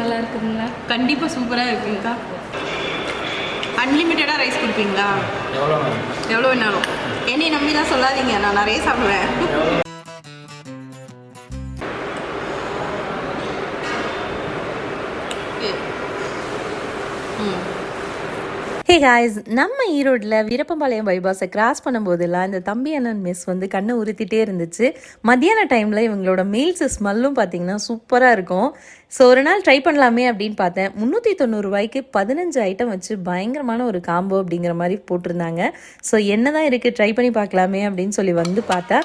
நல்லா இருக்குதுங்களா கண்டிப்பாக சூப்பராக இருக்குங்கக்கா. அன்லிமிட்டடாக ரைஸ் கொடுப்பீங்களா? எவ்வளோ வேணாலும். என்னை நம்பி தான் சொல்லாதீங்க நான் நிறைய சாப்பிடுவேன். ஹே காய்ஸ் நம்ம ஈரோட்டில் வீரப்பம்பாளையம் பைபாஸை கிராஸ் பண்ணும்போதெல்லாம் இந்த தம்பி அண்ணன் மிஸ் வந்து கண்ணை உறுத்திட்டே இருந்துச்சு. மத்தியான டைமில் இவங்களோட மீல்ஸ் ஸ்மெல்லும் பார்த்தீங்கன்னா சூப்பராக இருக்கும். ஸோ ஒரு நாள் ட்ரை பண்ணலாமே அப்படின்னு பார்த்தேன். முந்நூற்றி தொண்ணூறுரூவாய்க்கு பதினஞ்சு ஐட்டம் வச்சு பயங்கரமான ஒரு காம்போ அப்படிங்கிற மாதிரி போட்டிருந்தாங்க. ஸோ என்ன தான் இருக்குது ட்ரை பண்ணி பார்க்கலாமே அப்படின்னு சொல்லி வந்து பார்த்தா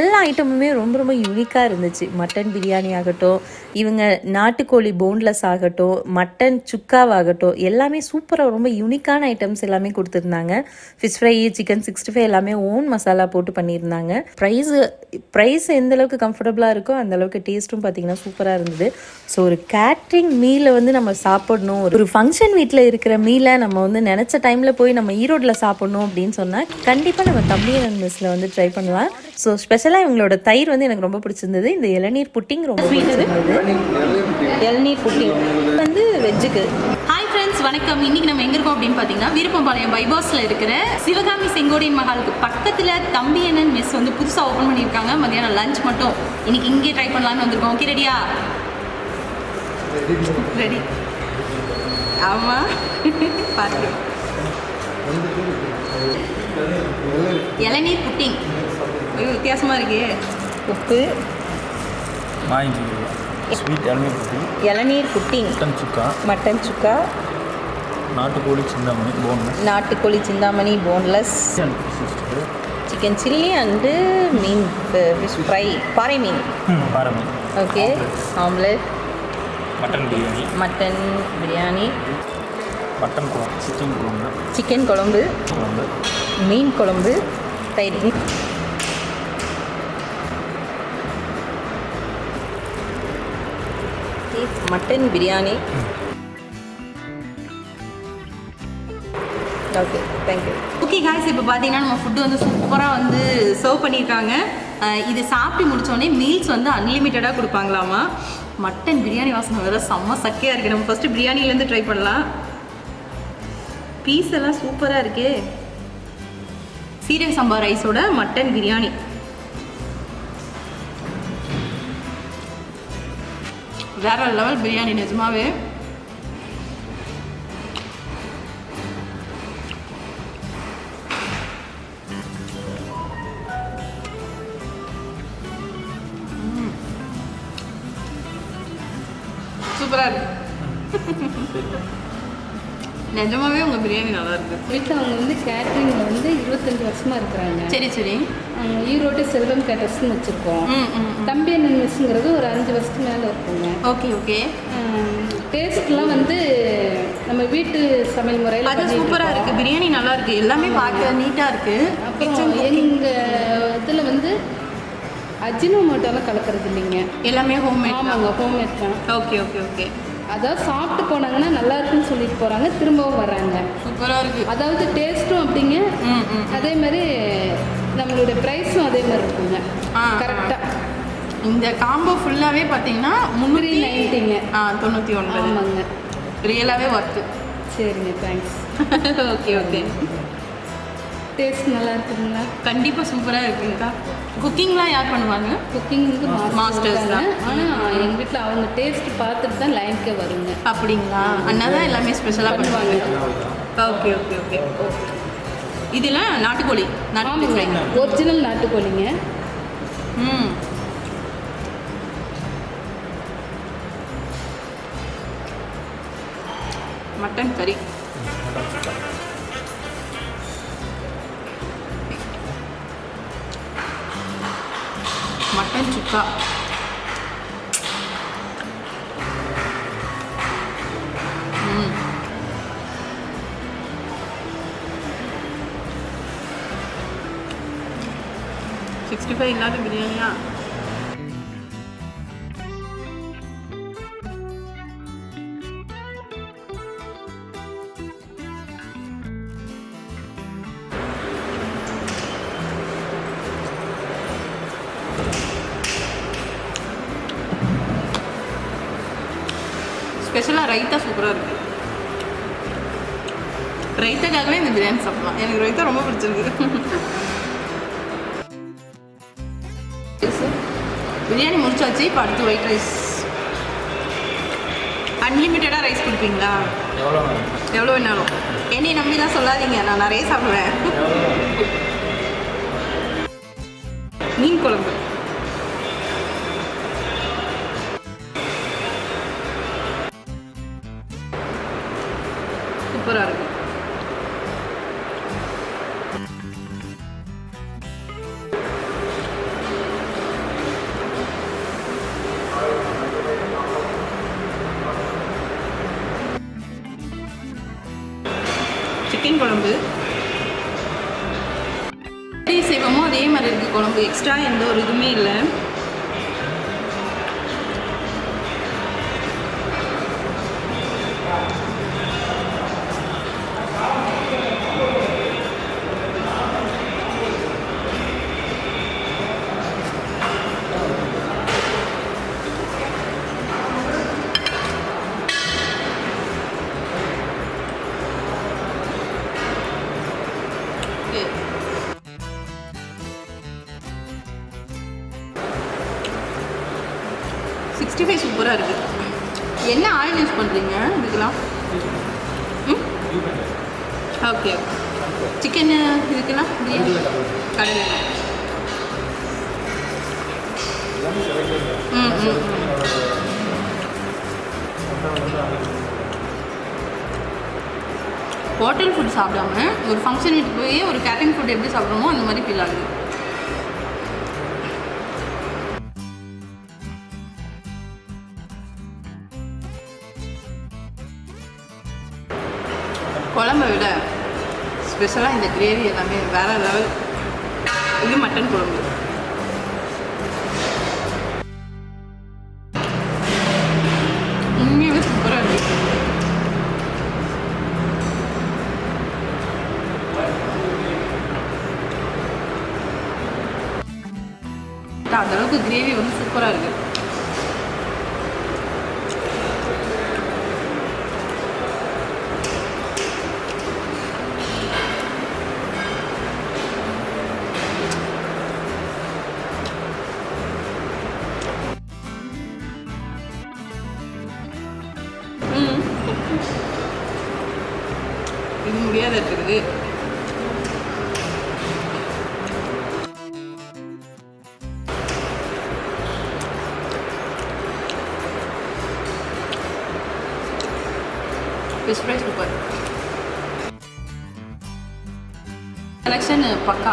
எல்லா ஐட்டமுமே ரொம்ப ரொம்ப யூனிக்காக இருந்துச்சு. மட்டன் பிரியாணி ஆகட்டும் இவங்க நாட்டுக்கோழி போன்லெஸ் ஆகட்டும் மட்டன் சுக்காவாகட்டும் எல்லாமே சூப்பராக ரொம்ப யூனிக்கான ஐட்டம்ஸ் எல்லாமே கொடுத்துருந்தாங்க. Fish fry chicken sixty five எல்லாமே ஓன் மசாலா போட்டு பண்ணியிருந்தாங்க. ப்ரைஸு ப்ரைஸ் எந்தளவுக்கு கம்ஃபர்டபுளாக இருக்கோ அந்த அளவுக்கு டேஸ்ட்டும் பார்த்தீங்கன்னா சூப்பராக இருந்தது. ஸோ ஒரு கேட்ரிங் மீலை வந்து நம்ம சாப்பிடணும். ஒரு ஃபங்க்ஷன் வீட்டில் இருக்கிற மீலை நம்ம வந்து நினச்ச டைமில் போய் நம்ம ஈரோட்டில் சாப்பிடணும் அப்படின்னு சொன்னால் கண்டிப்பாக நம்ம தம்பியன் மெஸ்ஸில் வந்து ட்ரை பண்ணலாம். ஸோ ஸ்பெஷலாக இவங்களோட தயிர் வந்து எனக்கு ரொம்ப பிடிச்சிருந்தது. இந்த இளநீர் புட்டிங் ரொம்ப பிடிச்சிருந்தது. இளநீர் புட்டிங். வந்து வெஜ்ஜுக்கு ஹாய் ஃப்ரெண்ட்ஸ் வணக்கம். இன்னைக்கு நம்ம எங்க இருக்கோம் அப்படின்னு பார்த்தீங்கன்னா வீரப்பம்பாளையம் பைபாஸ்ல இருக்கிற சிவகாமி செங்கோடியன் மஹாலுக்கு பக்கத்துல தம்பி அண்ணன் மெஸ் வந்து புதுசாக ஓப்பன் பண்ணியிருக்காங்க. மதியானம் லஞ்ச் மட்டும். இன்னைக்கு இங்கே ட்ரை பண்ணலாம்னு வந்திருக்கோம். ஓகே ரெடியா ரெடி ஆமா. பார்த்து இளநீர் புட்டிங். ஐயோ வித்தியாசமா இருக்கே. உப்பு. ஸ்வீட் இளநீர் குட்டி இளநீர் pudding. Mutton chukka. Mutton chukka. நாட்டுக்கோழி சிந்தாமணி போன்லெஸ் நாட்டுக்கோழி Chintamani boneless chicken chilli and mean fish fry பாறை மீன். Parami okay omelette mutton biryani mutton biryani mutton குழம்பு. சிக்கன் குழம்பு. சிக்கன் குழம்பு. குழம்பு. மீன் குழம்பு. தயிர். Mutton biryani okay thank you okay guys இப்போ பார்த்தீங்கன்னா நம்ம ஃபுட்டு வந்து சூப்பராக வந்து சர்வ் பண்ணியிருக்காங்க. இது சாப்பிட்டு முடிச்சோடனே மீல்ஸ் வந்து அன்லிமிட்டடாக கொடுப்பாங்களாமா? மட்டன் பிரியாணி வாசனை வேறு செம்ம சக்கையாக இருக்குது நம்ம ஃபஸ்ட்டு பிரியாணிலேருந்து ட்ரை பண்ணலாம். பீஸ் எல்லாம் சூப்பராக இருக்கே. சீரக சம்பா ரைஸோட மட்டன் பிரியாணி. வேற லெவல் பிரியாணி நிஜமாவே. நிஜமாவே உங்கள் பிரியாணி நல்லா இருக்கு வீட்டில் அவங்க வந்து கேட்ரிங்கில் வந்து இருபத்தஞ்சி வருஷமாக இருக்கிறாங்க. சரி சரி. ஈரோடு செல்வம் கேட்டர்ஸ்னு வச்சுருக்கோம். தம்பி அண்ணன் மிஸ்ஸுங்கிறது ஒரு அஞ்சு வருஷத்துக்கு மேலே இருக்குங்க. Okay okay. டேஸ்ட்லாம் வந்து நம்ம வீட்டு சமையல் முறையில் அது சூப்பராக இருக்கு. பிரியாணி நல்லா இருக்கு எல்லாமே பார்க்க நீட்டாக இருக்கு. அப்புறம் எங்கள் இதில் வந்து அஜினோமோட்டோலாம் கலக்கிறது இல்லைங்க. எல்லாமே ஹோம்மேட் ஆமாங்க ஹோம்மேட் தான். Okay okay okay. அதாவது சாப்பிட்டு போனாங்கன்னா நல்லா இருக்குன்னு சொல்லிட்டு போகிறாங்க திரும்பவும் வர்றாங்க. சூப்பராக இருக்கு. அதாவது டேஸ்ட்டும் அப்படிங்க. அதே மாதிரி நம்மளுடைய ப்ரைஸும் அதே மாதிரி இருக்குங்க. கரெக்டாக இந்த காம்போ ஃபுல்லாகவே பார்த்தீங்கன்னா முந்நூற்றி நைன்ட்டிங்க ஆ தொண்ணூற்றி ஒன்பது. ஆமாங்க. ரியலாகவே ஒர்த்து சரிங்க தேங்க்ஸ் ஓகே ஓகே டேஸ்ட் நல்லா இருக்குங்களா கண்டிப்பாக சூப்பராக இருக்குங்கக்கா. குக்கிங்லாம் யார் பண்ணுவாங்க? குக்கிங் வந்து மாஸ்டர்ஸ் தான். ஆனால் எங்கள் வீட்டில் அவங்க டேஸ்ட் பார்த்துட்டு தான் லைனுக்கே வருங்க. அப்படிங்களா? அண்ணா தான் எல்லாமே ஸ்பெஷலாக பண்ணுவாங்க. Okay okay okay. இதெல்லாம் நாட்டுக்கோழி நாட்டு ஃப்ரை ஆமாங்க ஒரிஜினல் நாட்டுக்கோழிங்க. ம். மட்டன் கறி. மட்டன் சுக்கா ம் சிக்ஸ்டி ஃபைவ் இல்லாத பிரியாணியா ஸ்பெஷலாக ரைத்தா சூப்பராக இருக்குது ரைத்தாக்காகவே இந்த பிரியாணி சாப்பிடலாம். எனக்கு ரைத்தா ரொம்ப பிடிச்சிருக்கு. பிரியாணி முடிச்சாச்சு இப்போ அடுத்து ஒயிட் ரைஸ் அன்லிமிட்டடாக ரைஸ் கொடுப்பீங்களா? எவ்வளோ வேணாலும். என்னை நம்பிலாம் சொல்லாதீங்க நான் நிறைய சாப்பிடுவேன். மீன் குழம்பு. சூப்பராக இருக்கும் சிக்கன் குழம்பு. எப்படி செய்வோமோ அதே மாதிரி இருக்குது குழம்பு. எக்ஸ்ட்ரா எந்த ஒரு இதுவுமே இல்லை. சிக்ஸ்டி ஃபைவ் சூப்பராக இருக்குது என்ன ஆயில் யூஸ் பண்ணுறீங்க இதுக்கெல்லாம்? ம்? ஓகே சிக்கன் இதுக்கெல்லாம்? பிரியாணி கடலை. ம் ம் ம். ஹோட்டல் ஃபுட் சாப்பிடாம ஒரு ஃபங்க்ஷன் வீட்டுக்கு போய் ஒரு கேட்டரிங் ஃபுட் எப்படி சாப்பிட்றோமோ அந்த மாதிரி ஃபீல் ஆகுது. குழம்பை விட ஸ்பெஷலாக இந்த கிரேவி எல்லாமே வேற லெவல் இது மட்டன் குழம்பு. உண்மையாகவே சூப்பராக இருக்கு அந்த அளவுக்கு கிரேவி வந்து சூப்பராக இருக்குது இது இருக்குது? ஃபிஷ் ஃப்ரை சூப்பர் செலெக்ஷன் பக்கா.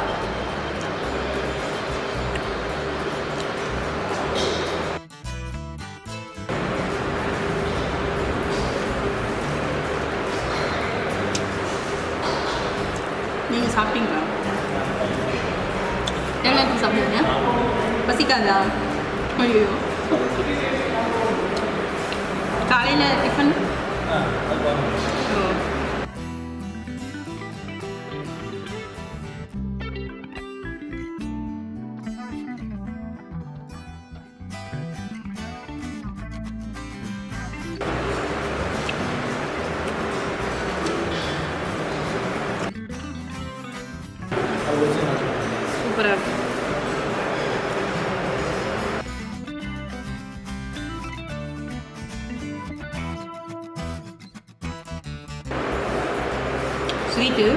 நீங்கள் சாப்பிட்டீங்களா? எவ்வளோ எப்படி சாப்பிடுவீங்க? பசிக்காதா? ஐயோ காலையில் டிஃபன் சூப்பராக இருக்கு. ஸ்வீட்டு.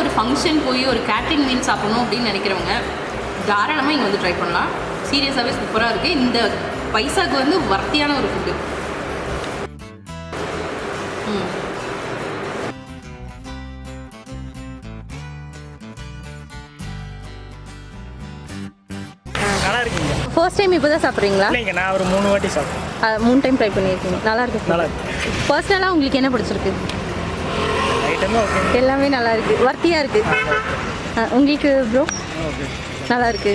ஒரு ஃபங்க்ஷன் போய் ஒரு கேட்ரிங் மீல் சாப்பிடணும் அப்படின்னு நினைக்கிறவங்க தாராளமாக இங்கே வந்து ட்ரை பண்ணலாம். சீரியஸாகவே சூப்பராக இருக்குது இந்த பைசாக்கு வந்து வர்த்தியான ஒரு ஃபுட்டு ஃபர்ஸ்ட் டைம் இப்போ தான் சாப்பிட்றீங்களா? இல்லைங்க நான் ஒரு மூணு வாட்டி சாப்பிட்டேன். மூணு டைம் ட்ரை பண்ணியிருக்கீங்க. நல்லா இருக்கு. நல்லா இருக்கு. பர்சனலாக உங்களுக்கு என்ன பிடிச்சிருக்கு? எல்லாமே நல்லா இருக்கு. வர்த்தியாக இருக்கு. உங்களுக்கு ப்ரோ நல்லா இருக்கு.